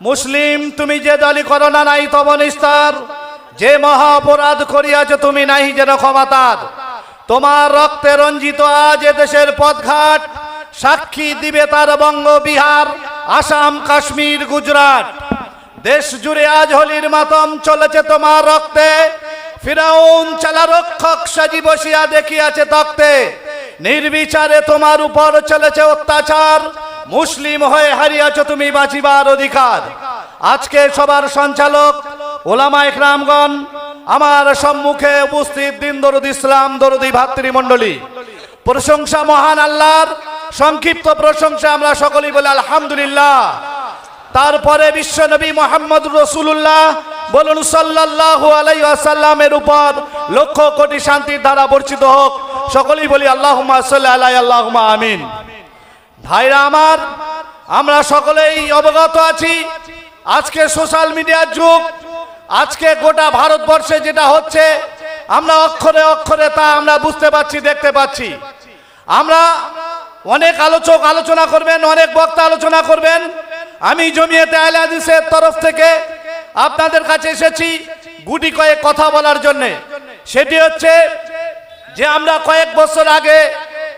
মুসলিম, তুমি যে দলি করো না নাই তব নিস্তার। যে মহা অপরাধ করিয়াছ তুমি নাই যেন ক্ষমাতার। তোমার রক্তে রঞ্জিত আজ দেশের পথঘাট, সাক্ষী দিবে তার বঙ্গ বিহার, আসাম, কাশ্মীর, গুজরাট। দেশ জুড়ে আজ হোলির মাতম চলেছে তোমার রক্তে। ফিরাউন, চালা রক্ষক সাজি বসিয়া দেখিয়াছে তক্তে। নির্বিচারে তোমার উপর চলেছে অত্যাচার। মুসলিম হয়ে হারিয়াছ তুমি বাঁচিবার অধিকার। আজকে সবার সঞ্চালক ওলামা ইকরামগণ, আমার সম্মুখে উপস্থিত দিন দরুদ ইসলাম দরুদি ভাতৃমণ্ডলী। প্রশংসা মহান আল্লাহর, সংক্ষিপ্ত প্রশংসা আমরা সকলেই বলি আলহামদুলিল্লাহ। তারপরে বিশ্বনবী মোহাম্মদ রসুল্লাহ বলুন সাল্লাল্লাহু আলাইহি ওয়াসাল্লামের উপর লক্ষ কোটি শান্তির ধারা বর্ষিত হোক। সকলেই বলি আল্লাহ আল্লাহুম্মা আমিন। ভাইরা আমার, আমরা সকলেই অবগত আছি, আজকে সোশ্যাল মিডিয়ার যুগ, আজকে গোটা ভারতবর্ষে যেটা হচ্ছে, আমরা অক্ষরে অক্ষরে তা আমরা বুঝতে পাচ্ছি দেখতে পাচ্ছি। আমরা অনেক আলোচক আলোচনা করবেন, অনেক বক্তা আলোচনা করবেন। আমি জমিয়েতে আহলে তরফ থেকে আপনাদের কাছে এসেছি গুটি কয়েক কথা বলার জন্যে। সেটি হচ্ছে যে আমরা কয়েক বছর আগে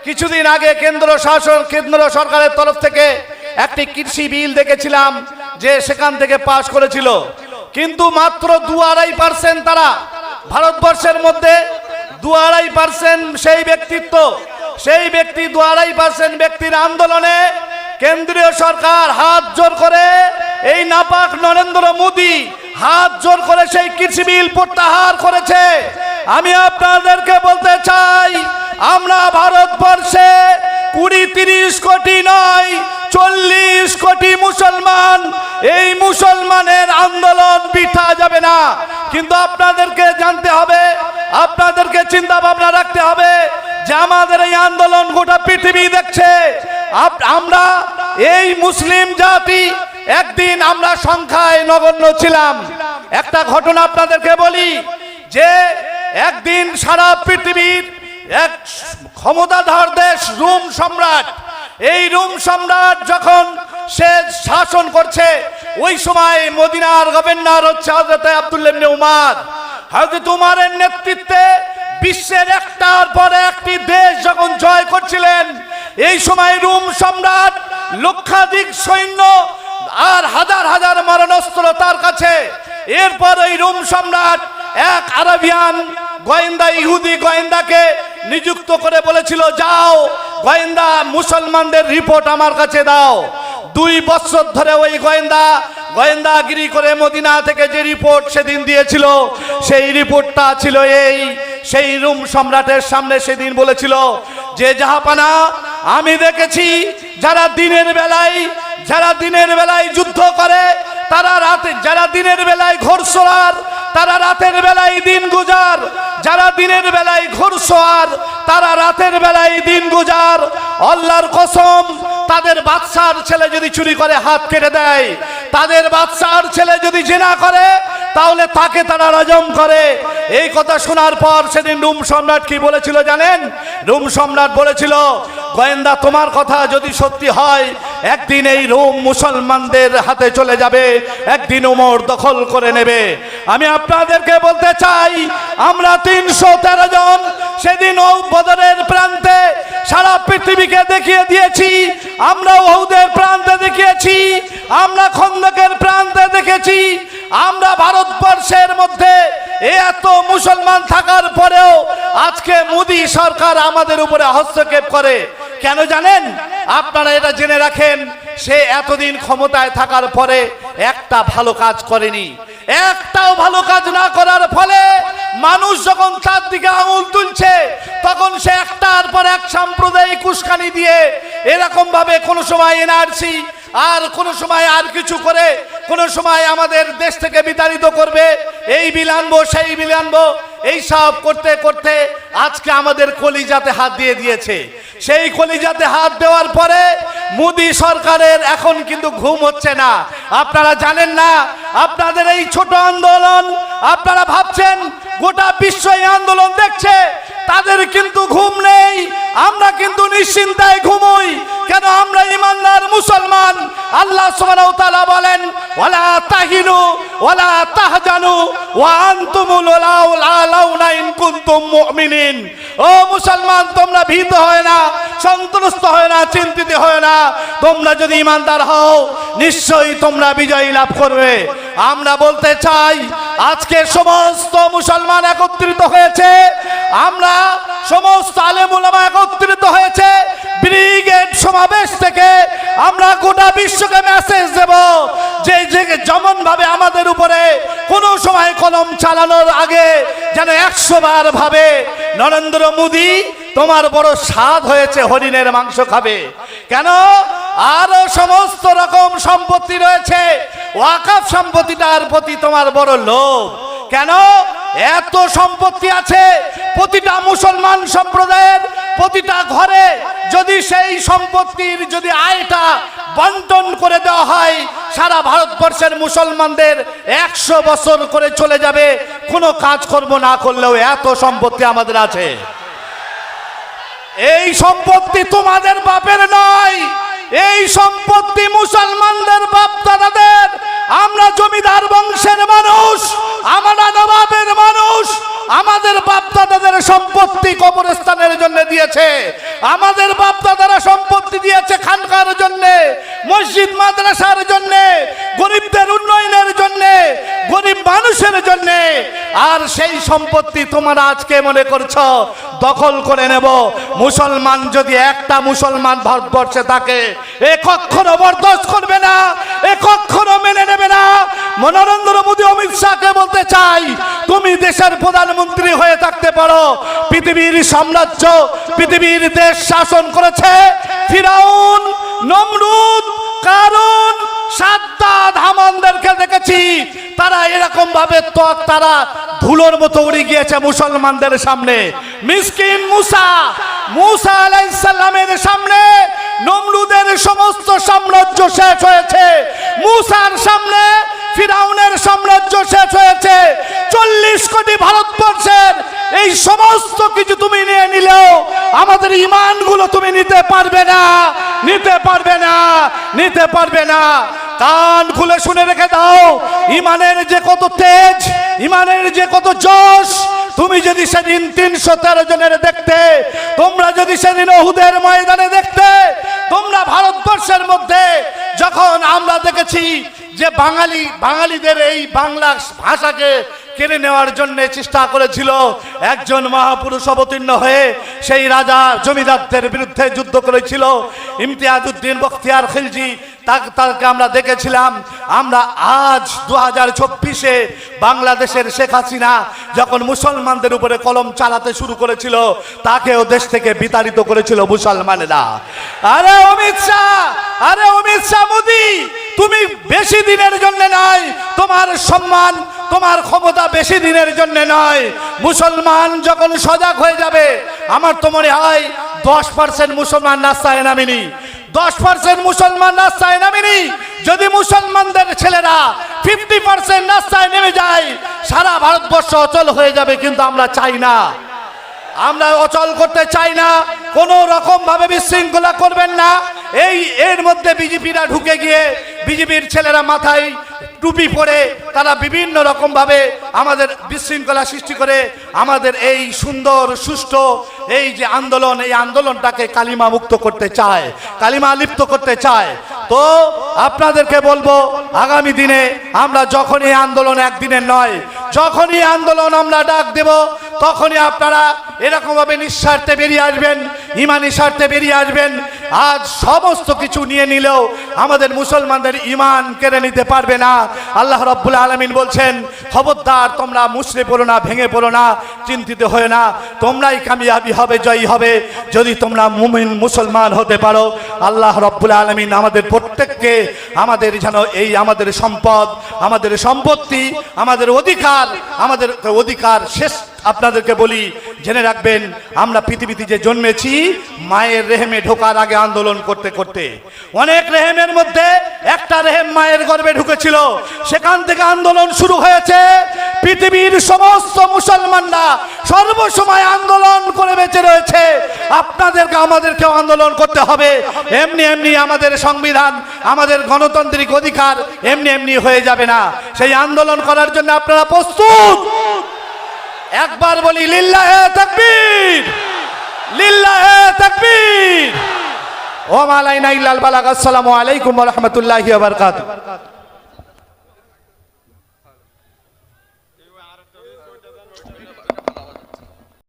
কিছুদিন আগে কেন্দ্র শাসন, কেন্দ্র সরকারের তরফ থেকে একটি কৃষি বিল দেখেছিলাম যে সেখান থেকে পাশ করেছিল। কিন্তু মাত্র দু আড়াই পার্সেন্ট তারা ভারতবর্ষের মধ্যে দু আড়াই পার্সেন্ট সেই ব্যক্তিত্ব, সেই ব্যক্তি দু আড়াই পার্সেন্ট ব্যক্তির আন্দোলনে কেন্দ্রীয় সরকার হাত জোর করে এই নাপাক নরেন্দ্র মোদী হাত জোর করে সেই কৃষি বিল প্রত্যাহার করেছে। আমি আপনাদেরকে বলতে চাই আমরা ভারতবর্ষে কুড়ি তিরিশ কোটি নয়, চল্লিশ কোটি মুসলমান। এই মুসলমানের আন্দোলন পিঠা যাবে না। কিন্তু আপনাদেরকে জানতে হবে, আপনাদেরকে চিন্তা ভাবনা রাখতে হবে যে আমাদের এই আন্দোলন গোটা পৃথিবী দেখছে। আমরা এই মুসলিম জাতি, একদিন আমরা সংখ্যায় নগণ্য ছিলাম। একটা ঘটনা আপনাদেরকে বলি যে, একদিন সারা পৃথিবীর এক ক্ষমতাধর দেশ, রোম সম্রাট। এই রোম সম্রাট যখন সে শাসন করছে, ওই সময় মদিনার গভর্নর হচ্ছে হজরত আব্দুল্লাহ ইবনে উমার। হজরত উমারের নেতৃত্বে বিশ্বের একটার পর একটি দেশ যখন জয় করছিলেন, এই সময় রোম সম্রাট লক্ষাধিক সৈন্য আর হাজার হাজার মারণাস্ত্র তার কাছে। এরপর ওই রোম সম্রাট এক আরবিয়ান গোয়েন্দা, ইহুদি গোয়েন্দাকে নিযুক্ত করে বলেছিল, যাও, গোয়েন্দা মুসলমানদের রিপোর্ট আমার কাছে দাও। দুই বছর ধরে ওই গোয়েন্দা, গোয়েন্দাগিরি করে মদিনা থেকে যে রিপোর্ট সেদিন দিয়েছিল, সেই রিপোর্টটা ছিল এই। সেই রুম সম্রাটের সামনে সেদিন বলেছিল যে, জাহাপানা, আমি দেখেছি যারা দিনের বেলায়, যারা দিনের বেলায় যুদ্ধ করে দিনের বেলায় ঘোরসোয়ার তারা রাতের বেলায় দিন গুজার। যারা দিনের বেলায় ঘোরসোয়ার তারা রাতের বেলায় দিন গুজার। আল্লাহর কসম, তাদের বাচ্চার ছেলে যদি চুরি করে, হাত কেটে দেয়। তাদের বাচ্চার ছেলে যদি জেনা করে, তাহলে তাকে তারা রাজম করে। এই কথা শোনার পর সেদিন রুম সম্রাট কি বলেছিল জানেন? রুম সম্রাট বলেছিল গোয়েন্দা, তোমার কথা যদি সত্যি হয়, একদিন এই রোম মুসলমানদের হাতে চলে যাবে, একদিন উমর দখল করে নেবে। আমি আপনাদেরকে বলতে চাই, আমরা তিনশো তেরো জন সেদিন বদরের প্রান্তে সারা পৃথিবীকে দেখিয়ে দিয়েছি, আমরা ওহুদের প্রান্তে দেখিয়েছি, আমরা খন্দকের প্রান্তে দেখেছি, আমরা ভারতবর্ষের মধ্যে এত মুসলমান থাকার পরেও আজকে মোদী সরকার আমাদের উপরে হস্তক্ষেপ করে। কেন জানেন? আপনারা এটা জেনে রাখেন, সে এতদিন ক্ষমতায় থাকার পরে একটা ভালো কাজ করেনি। একটাও ভালো কাজ না করার ফলে মানুষ যখন তার দিকে আঙুল তুলছে, তখন সে একটার পর এক সাম্প্রদায়িক উস্কানি দিয়ে এরকম ভাবে কোনো সময় এনআরসি আর কোন সময় আর কিছু করে, কোন সময় আমাদের দেশ থেকে বিতাড়িত করবে, এই বিল আনব, সেই বিল আনব, এই সব করতে করতে আজকে আমাদের কলিজাতে হাত দিয়ে দিয়েছে। সেই কলিজাতে হাত দেওয়ার পরে মোদি সরকারের এখন কিন্তু ঘুম হচ্ছে না। আপনারা জানেন না, আপনাদের এই ছোট আন্দোলন, আপনারা ভাবছেন গোটা বিশ্ব এই আন্দোলন দেখছে, তাদের কিন্তু ঘুম নেই, আমরা কিন্তু নিশ্চিন্তায় ঘুমোই। কেন আমরা আল্লাহ সুবহানাহু তাআলা বলেন, ওয়ালা তাহিনু, ওয়ালা তাহজানু, ওয়া আনতুমুল আলাউনা ইন কুনতুম মুমিনিন। ও মুসলমান, তোমরা ভীত হয় না সন্ত্রস্ত হয় না, চিন্তিত হয় না। তোমরা যদি ইমানদার হও, নিশ্চয়ই তোমরা বিজয় লাভ করবে। আমরা বলতে চাই, আজকে সমস্ত মুসলমান একত্রিত হয়েছে। আমরা সমস্ত আলেম ওলামা একত্রিত হয়েছে। ব্রিগেড সমাবেশ থেকে আমরা গোটা বিশ্বকে মেসেজ দেব। যে যেমন ভাবে আমাদের উপরে কোনো সময় কলম চালানোর আগে যেন একশো বার ভাবে, নরেন্দ্র মোদী, তোমার বড় স্বাদ হয়েছে, হরিণের মাংস খাবে। কেন? আরও সমস্ত রকম সম্পত্তি রয়েছে। ওয়াকাফ সম্পত্তিটার প্রতি তোমার বড় লোভ। কেন? এত সম্পত্তি আছে, প্রতিটা মুসলমান সম্প্রদায়ের প্রতিটা ঘরে যদি সেই সম্পত্তির যদি আয়টা বন্টন করে দেওয়া হয়, সারা ভারতবর্ষের মুসলমানদের একশো বছর করে চলে যাবে, কোনো কাজ কাজকর্ম না করলেও এত সম্পত্তি আমাদের আছে। এই সম্পত্তি তোমাদের বাপের নয়, এই সম্পত্তি মুসলমানদের বাপ দাদাদের আমরা জমিদার বংশের মানুষ আমরা নবাবের মানুষ আমাদের বাপ দাদাদের সম্পত্তি কবরস্থানের জন্য দিয়েছে। আমাদের বাপ দাদারা সম্পত্তি দিয়েছে খানকার জন্য, মসজিদ, মাদ্রাসার জন্য, গরিবদের উন্নয়নের জন্য, গরিব মানুষের জন্য। আর সেই সম্পত্তি তোমরা আজকে মনে করছ দখল করে নেব। মুসলমান যদি একটা মুসলমান ভারতবর্ষে থাকে, এ কখনো বরদাস্ত করবে না, এ মেনে নেবে না। নরেন্দ্র মোদী অমিত শাহকে বলতে চাই, তুমি দেশের প্রধানমন্ত্রী হয়ে থাকতে পারো। পৃথিবীর সাম্রাজ্য, পৃথিবীর দেশ শাসন করেছে ফিরাউন, নমরুদ কারণ সাদ্দাত, হামানদেরকে দেখেছি। তারা এরকম ভাবে তো তারা ধুলোর মতো উড়ে গিয়েছে মুসলমানদের সামনে। মিসকিন মুসা মুসা আলাইসাল্লামের সামনে নমরুদের সমস্ত সাম্রাজ্য শেষ হয়েছে। মুসার সামনে ফিরাউনের সাম্রাজ্য শেষ হয়েছে। চল্লিশ কোটি ভারতবর্ষের এই সমস্ত কিছু তুমি নিয়ে নিলেও আমাদের ইমানগুলো তুমি নিতে পারবে না, নিতে পারবে না, নিতে পারবে না। কান খুলে শুনে রেখে দাও, ইমানের যে কত তেজ, ইমানের যে কত যশ তুমি যদি সেদিন তিনশো তেরো জনের দেখতে, তোমরা যদি সেদিন ওহুদের ময়দানে দেখতে, তোমরা ভারতবর্ষের মধ্যে যখন আমরা দেখেছি যে বাঙালি, বাঙালিদের এই বাংলা ভাষাকে কেড়ে নেওয়ার জন্য চেষ্টা করেছিল, একজন মহাপুরুষ অবতীর্ণ হয়ে সেই রাজা জমিদারদের বিরুদ্ধে যুদ্ধ করেছিল। ইমতিয়াজউদ্দিন বখতিয়ার খিলজি, তাকে আমরা দেখেছিলাম। আমরা আজ দু হাজার চব্বিশে বাংলাদেশের শেখ হাসিনা যখন মুসলমানদের উপরে কলম চালাতে শুরু করেছিল, তাকেও দেশ থেকে বিতাড়িত করেছিল মুসলমানেরা। আরে অমিত শাহ, আরে অমিত শাহ মোদি তুমি বেশি দিনের জন্য নয় তোমার সম্মান, তোমার ক্ষমতা বেশি দিনের জন্য নয়। মুসলমান যখন সজাগ হয়ে যাবে, আমার তো মনে হয় দশ পার্সেন্ট মুসলমান রাস্তায় নামেনি। দশ পার্সেন্ট মুসলমান রাস্তায় নামেনি। যদি মুসলমানদের ছেলেরা ফিফটি পার্সেন্ট রাস্তায় নেমে যায়, সারা ভারতবর্ষ অচল হয়ে যাবে কিন্তু আমরা চাই না। আমরা অচল করতে চাই না। কোনো রকম ভাবে বিশৃঙ্খলা করবেন না। এই, এর মধ্যে বিজেপিরা ঢুকে গিয়ে বিজেপির ছেলেরা মাথায় টুপি পরে তারা বিভিন্ন রকম ভাবে আমাদের বিশৃঙ্খলা সৃষ্টি করে আমাদের এই সুন্দর, সুষ্ঠু এই যে আন্দোলন, এই আন্দোলনটাকে কালিমা মুক্ত করতে চায়, কালিমা লিপ্ত করতে চায়। তো আপনাদেরকে বলব, আগামী দিনে আমরা যখনই আন্দোলন একদিনের নয়, যখনই আন্দোলন আমরা ডাক দেব, তখনই আপনারা এরকমভাবে নিঃস্বার্থে বেরিয়ে আসবেন। ইমানি স্বার্থে বেরিয়ে আসবেন। আজ সমস্ত কিছু নিয়ে নিলেও আমাদের মুসলমানদের ইমান কেড়ে নিতে পারবে না। আল্লাহ রব্বুল আলমিন বলছেন, খবরদার, তোমরা মুসরে পড়ো না, ভেঙে পড়ো না, চিন্তিত হয়ে না। তোমরাই কামিয়াবি হবে, জয়ী হবে। যদি তোমরা মুমিন, মুসলমান হতে পারো, আল্লাহ রব্বুল আলমিন আমাদের প্রত্যেককে আমাদের যেন এই আমাদের সম্পদ, আমাদের সম্পত্তি, আমাদের অধিকার আমাদের অধিকার শেষ আপনাদেরকে বলি, জেনে রাখবেন, আমরা পৃথিবীতে যে জন্মেছি মায়ের রেহেমে ঢোকার আগে আন্দোলন করতে করতে। অনেক রেহেমের মধ্যে একটা রেহেম মায়ের গর্ভে ঢুকেছিল। সেখান থেকে আন্দোলন শুরু হয়েছে। পৃথিবীর সমস্ত মুসলমানরা সর্বসময় আন্দোলন করে বেঁচে রয়েছে। আপনাদেরকে, আমাদেরকেও আন্দোলন করতে হবে। এমনি এমনি আমাদের সংবিধান, আমাদের গণতান্ত্রিক অধিকার এমনি এমনি হয়ে যাবে না। সেই আন্দোলন করার জন্য আপনারা প্রস্তুত। একবার বলি, লিল্লাহে তাকবীর। লিল্লাহে তাকবীর। ও মালাইনা ইল্লাল বালাগ আসসালামু আলাইকুম ওয়া রাহমাতুল্লাহি ওয়া